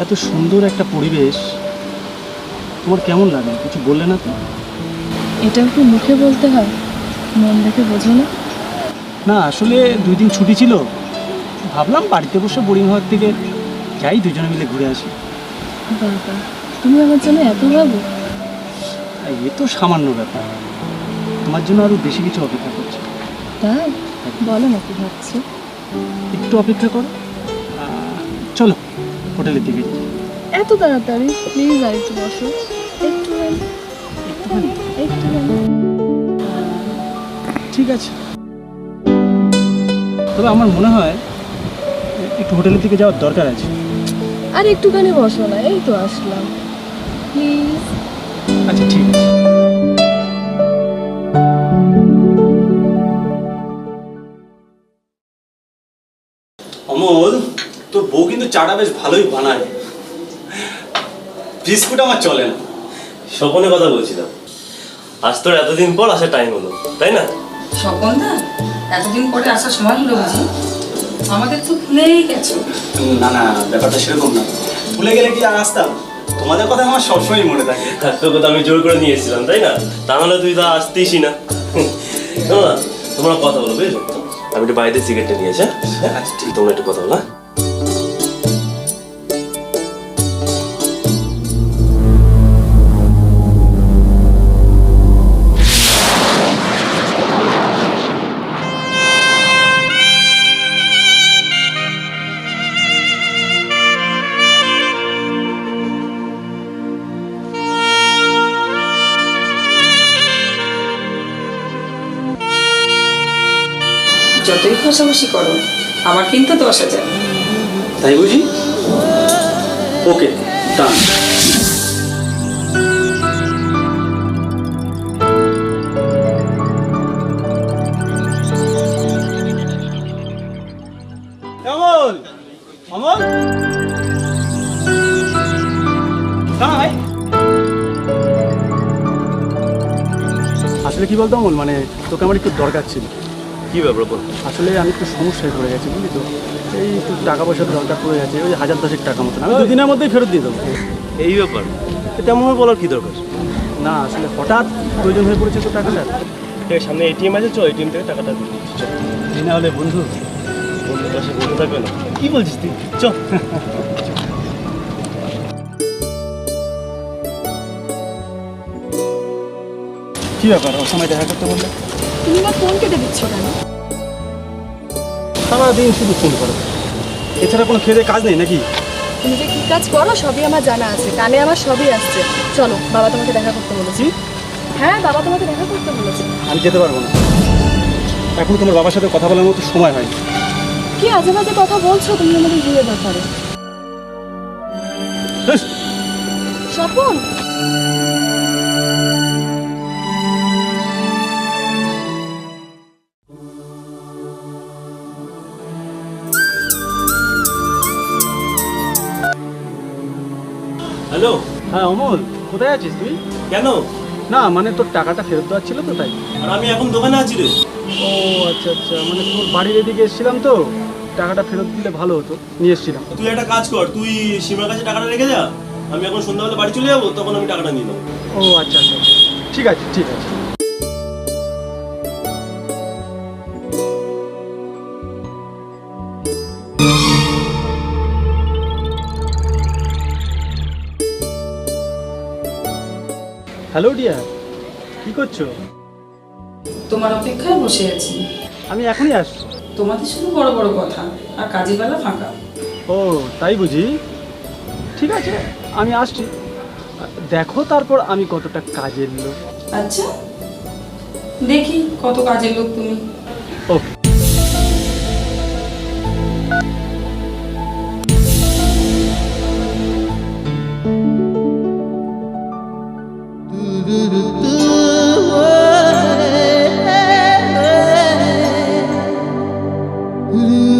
এত সুন্দর একটা পরিবেশ। তোমার কেমন লাগে? কিছু বললে না তো? এটাও কি মুখে বলতে হয়? মন দেখে বোঝো না। না আসলে দুই দিন ছুটি ছিল। ভাবলাম বাড়িতে বসে বোরিং হওয়ার থেকে যাই দুজনে মিলে ঘুরে আসি। বাবা তুমি আমার জন্য এত ভাবো? এ তো সামান্য ব্যাপার। তোমার জন্য আরও বেশি কিছু অপেক্ষা করছে। তাই? বলো না কি ভাবছ। একটু অপেক্ষা করো। চলো। হোটেলের দিকে এত তাড়াতাড়ি প্লিজ আর একটু বসো। ঠিক আছে। তবে আমার মনে হয় একটু হোটেলের দিকে যাওয়ার দরকার আছে। আর একটুখানি বসো না এই তো আসলাম। প্লিজ আচ্ছা ঠিক আছে। অমল? তোর বউ কিন্তু চাটা বেশ ভালোই বানায়। বিস্কুট আমার চলে না। স্বপনে কথা বলছিলাম। আজ তোর এতদিন পর আসার টাইম হলো তাই না? স্বপন দা এতদিন পরে আসার সময় হলো বুঝি? আমাদের তো ভুলেই গেছো। না না ব্যাপারটা সেরকম না। ভুলে গেলে কি আর আসতাম? তোমাদের কথা আমার সবসময় মনে থাকে। তোকে তো আমি জোর করে নিয়ে এসেছিলাম তাই না? তা নাহলে তুই তো আসতিসই না। তোমরা কথা বলো বুঝেছ? আমি একটু বাড়িতে সিগারেটটা নিয়ে আসি হ্যাঁ? আচ্ছা, ঠিক। তোমরা একটু কথা বলো যতই ঘষাঘষি করো আমার কিন্তু দশ হাজার। তাই বুঝি? ওকে ডান আসলে কি বলতো অমল মানে তোকে আমার একটু দরকার ছিল। কি ব্যাপার বল? আসলে আমি একটু সমস্যায় পড়ে গেছি বুঝলি তো? এই একটু টাকা পয়সার দরকার পড়ে গেছে ওই হাজার দশেক টাকা মতন। আমি দুদিনের মধ্যেই ফেরত দিয়ে দেবো। এই ব্যাপার? তেমন বলার কি দরকার? না আসলে হঠাৎ প্রয়োজন হয়ে পড়েছে তো টাকাটা। সামনে এটিএম আছে চল এটিএম থেকে টাকাটা দিচ্ছি এই না হলে বন্ধু। বন্ধু পাশে বন্ধু থাকবে না। কি বলছিস তুই? চ। কি ব্যাপার? সময় দেখা করতে বললে? তুমি না ফোন কেটে দিচ্ছ কেন? সারাদিন শুধু ফোন করো। এছাড়া কোনো খেতে কাজ নেই নাকি? তুমি যে কি কাজ করো সবই আমার জানা আছে। কানে আমার সবই আসছে। চলো বাবা তোমাকে দেখা করতে বলেছি। হ্যাঁ বাবা তোমাকে দেখা করতে বলেছে। আমি যেতে পারব না। এখন তোমার বাবার সাথে কথা বলার মতো সময় হয়নি কি আজে বাজে কথা বলছো? তুমি আমাদের বিয়ের ব্যাপারে স্বপন! হ্যাঁ অমল কোথায় আছিস তুই? কেন? না মানে তোর টাকাটা ফেরত দেওয়ার ছিল তো তাই। আর আমি এখন দোকানে আছি রে। ও আচ্ছা আচ্ছা মানে তোর বাড়ির এদিকে এসেছিলাম তো টাকাটা ফেরত দিলে ভালো হতো নিয়ে এসেছিলাম। তুই একটা কাজ কর তুই সীমার কাছে টাকাটা রেখে যা আমি এখন সন্ধ্যাবেলা বাড়ি চলে যাব তখন আমি টাকাটা নিয়ে নেব। ও আচ্ছা আচ্ছা আচ্ছা। ঠিক আছে ঠিক আছে। হ্যালো ডিয়ার কি করছ? তোমার অপেক্ষায় বসে আছি। আমি এখনই আসছি। তোমাদের শুধু বড় বড় কথা আর কাজের বেলা ফাঁকা। ও তাই বুঝি? ঠিক আছে আমি আসছি। দেখো তারপর আমি কতটা কাজের লোক। আচ্ছা দেখি কত কাজের লোক তুমি। Ooh.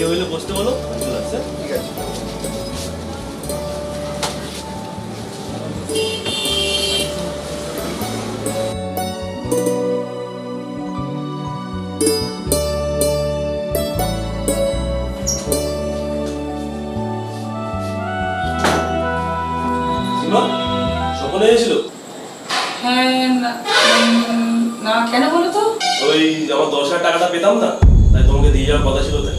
কেউ হইলে বসতে বলো চলে আসছি। হ্যাঁ? ঠিক আছে। সকলে এসেছিল? হ্যাঁ উম, না কেন বলো তো? ওই আমার দশ হাজার টাকাটা পেতাম না তাই তোমাকে দিয়ে যাওয়ার কথা ছিল তাই।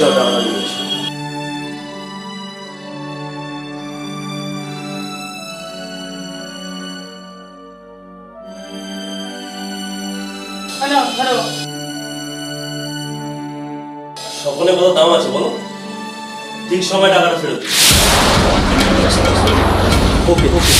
নিয়ে এসো হ্যালো কত দাম আছে বলো? ঠিক সময় টাকাটা ফেরত ওকে ওকে।